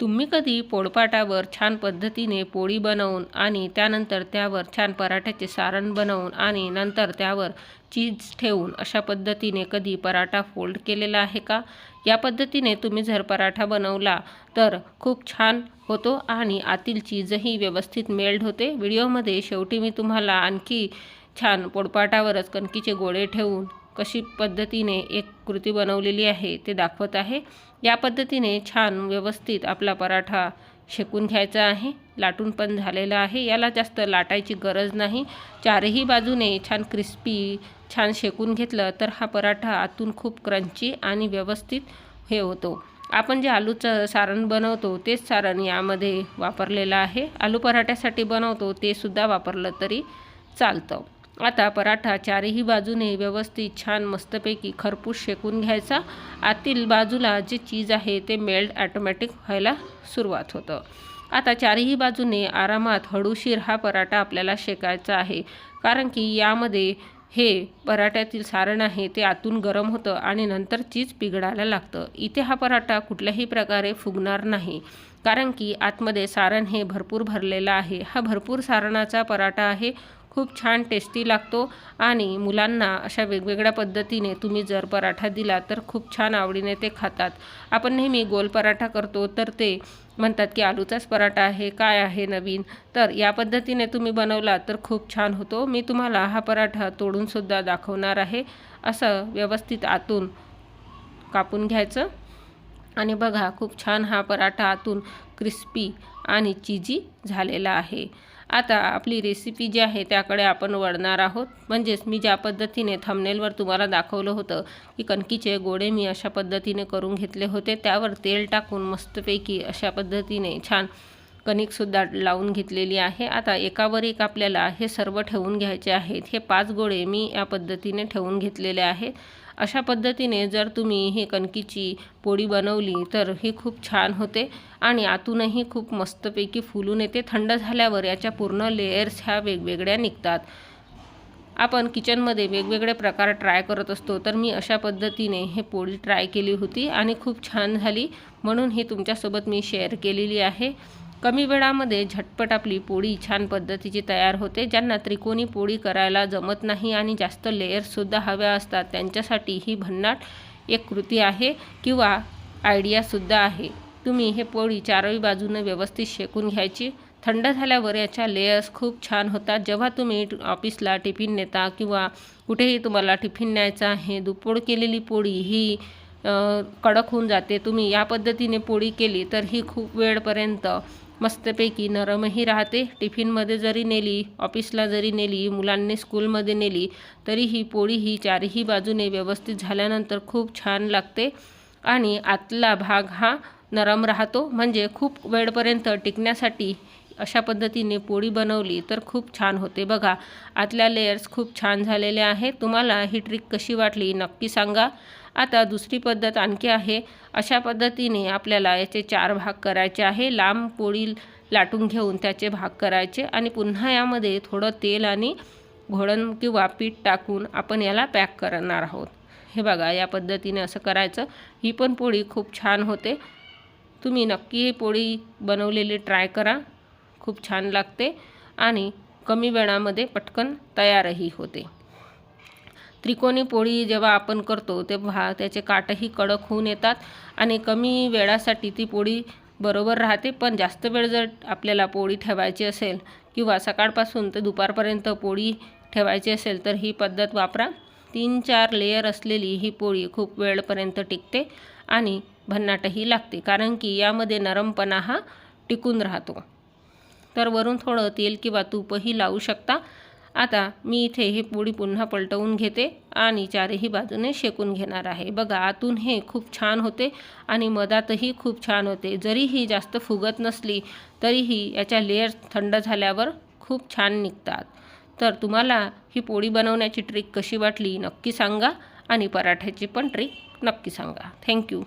तुम्ही कधी पोळपाटावर छान पद्धतीने पोळी बनवून आणि त्यानंतर त्यावर छान पराठ्याचे सारण बनवून आणि नंतर त्यावर चीज ठेवून अशा पद्धतीने कधी पराठा फोल्ड केलेला आहे का? या पद्धतीने तुम्ही जर पराठा बनवला तर खूप छान होतो आणि आतील चीजही व्यवस्थित मेल्ड होते. व्हिडिओमध्ये शेवटी मी तुम्हाला आणखी छान पोळपाटावरच कणकीचे गोळे ठेवून कशी पद्धतीने एक कृती बनवलेली आहे ते दाखवत आहे. या पद्धतीने छान व्यवस्थित आपला पराठा शेकून घ्यायचा आहे. लाटून पण झालेला आहे. याला जास्त लाटायची गरज नाही. चारही बाजूने छान क्रिस्पी छान शेकून घेतलं तर हा पराठा आतून खूप क्रंची आणि व्यवस्थित हे होतो. आपण जे आलूचं सारण बनवतो तेच सारण यामध्ये वापरलेलं आहे. आलू पराठ्यासाठी बनवतो ते सुद्धा वापरलं तरी चालतं. आता पराठा चारही बाजूने व्यवस्थित छान मस्तपैकी खरपूस शेकून घ्यायचा. आतील बाजूला जे चीज आहे ते मेल्ड ॲटोमॅटिक व्हायला सुरुवात होतं. आता चारही बाजूने आरामात हळूशीर हा पराठा आपल्याला शेकायचा आहे. कारण की यामध्ये हे पराठ्यातील सारण आहे ते आतून गरम होतं आणि नंतर चीज पिघडायला लागतं. इथे हा पराठा कुठल्याही प्रकारे फुगणार नाही. कारण की आतमध्ये सारण हे भरपूर भरलेलं आहे. हा भरपूर सारणाचा पराठा आहे. खूप छान टेस्टी लागतो. आणि मुलांना अशा वेगवेगळ्या पद्धतीने तुम्ही जर पराठा दिला तर खूप छान आवडीने ते खातात. आपण नेहमी गोल पराठा करतो तर ते म्हणतात की आलूचाच पराठा आहे काय आहे नवीन? तर या पद्धतीने तुम्ही बनवला तर खूप छान होतो. मी तुम्हाला हा पराठा तोडूनसुद्धा दाखवणार आहे. असं व्यवस्थित आतून कापून घ्यायचं. आणि बघा खूप छान हा पराठा आतून क्रिस्पी आणि चिजी झालेला आहे. आता आपली रेसिपी जी आहे त्याकडे आपण वळणार आहोत. म्हणजेच मी ज्या पद्धतीने थंबनेलवर तुम्हाला दाखवलं होतं की कणकीचे गोडे मी अशा पद्धतीने करून घेतले होते त्यावर तेल टाकून मस्तपैकी अशा पद्धतीने छान कणिकसुद्धा लावून घेतलेली आहे. आता एकावर एक आपल्याला हे सर्व ठेवून घ्यायचे आहेत. हे पाच गोळे मी या पद्धतीने ठेवून घेतलेले आहेत. अशा पद्धतीने जर तुम्ही हे कणकीची पोळी बनवली तर ही खूप छान होते आणि आतूनही खूप मस्तपैकी फुलून येते. थंड झाल्यावर याच्या पूर्ण लेयर्स ह्या वेगवेगळ्या निघतात. आपण किचनमध्ये वेगवेगळे प्रकार ट्राय करत असतो तर मी अशा पद्धतीने हे पोळी ट्राय केली होती आणि खूप छान झाली. म्हणून ही तुमच्यासोबत मी शेअर केलेली आहे. कमी वेळामध्ये झटपट आपली पोळी छान पद्धतीची तयार होते ज्यांना त्रिकोणी पोळी करायला जमत नाही आणि जास्त लेअर्ससुद्धा हव्या असतात त्यांच्यासाठी ही भन्नाट एक कृती आहे किंवा आयडियासुद्धा आहे. तुम्ही हे पोळी चारही बाजूनं व्यवस्थित शेकून घ्यायची. थंड झाल्यावर याच्या लेयर्स खूप छान होतात. जेव्हा तुम्ही ऑफिसला टिफिन नेता किंवा कुठेही तुम्हाला टिफिन न्यायचा आहे दुपोड केलेली पोळी ही कडक होऊन जाते. तुम्ही या पद्धतीने पोळी केली तर ही खूप वेळपर्यंत मस्तपैकी नरमही राहते. टिफिनमध्ये जरी नेली ऑफिसला जरी नेली मुलांनी स्कूलमध्ये नेली तरी ही पोळी ही चारही बाजूने व्यवस्थित झाल्यानंतर खूप छान लागते. आणि आतला भाग हा नरम राहतो. म्हणजे खूप वेळपर्यंत टिकण्यासाठी अशा पद्धतीने पोळी बनवली तर खूप छान होते. बघा आतल्या लेयर्स खूप छान झालेले आहेत. तुम्हाला ही ट्रिक कशी वाटली नक्की सांगा. आता दुसरी पद्धत आणखी आहे. अशा पद्धतीने आपल्याला याचे चार भाग करायचे आहे. लांब पोळी लाटून घेऊन त्याचे भाग करायचे आणि पुन्हा यामध्ये थोडं तेल आणि घोळण किंवा पीठ टाकून आपण याला पॅक करणार आहोत. हे बघा या पद्धतीने असं करायचं. ही पण पोळी खूप छान होते. तुम्ही नक्की ही पोळी बनवलेली ट्राय करा. खूप छान लागते आणि कमी वेळामध्ये पटकन तयारही होते. त्रिकोणी पोळी जेव्हा आपण करतो तेव्हा त्याचे काटही कडक होऊन येतात आणि कमी वेळासाठी ती पोळी बरोबर राहते. पण जास्त वेळ जर आपल्याला पोळी ठेवायची असेल किंवा सकाळपासून ते दुपारपर्यंत पोळी ठेवायची असेल तर ही पद्धत वापरा. तीन चार लेयर असलेली ही पोळी खूप वेळपर्यंत टिकते आणि भन्नाटही लागते कारण की यामध्ये नरमपणा हा टिकून राहतो. तर वरून थोडं तेल किंवा तूपही लावू शकता. आता मी इथे ही पोळी पुन्हा पलटवून घेते आणि चारही बाजूने शेकून घेणार आहे. बघा आतून हे खूप छान होते आणि मधातही खूप छान होते. जरीही जास्त फुगत नसली तरीही याच्या लेअर थंड झाल्यावर खूप छान निघतात. तर तुम्हाला ही पोळी बनवण्याची ट्रिक कशी वाटली नक्की सांगा आणि पराठ्याची पण ट्रिक नक्की सांगा. थँक्यू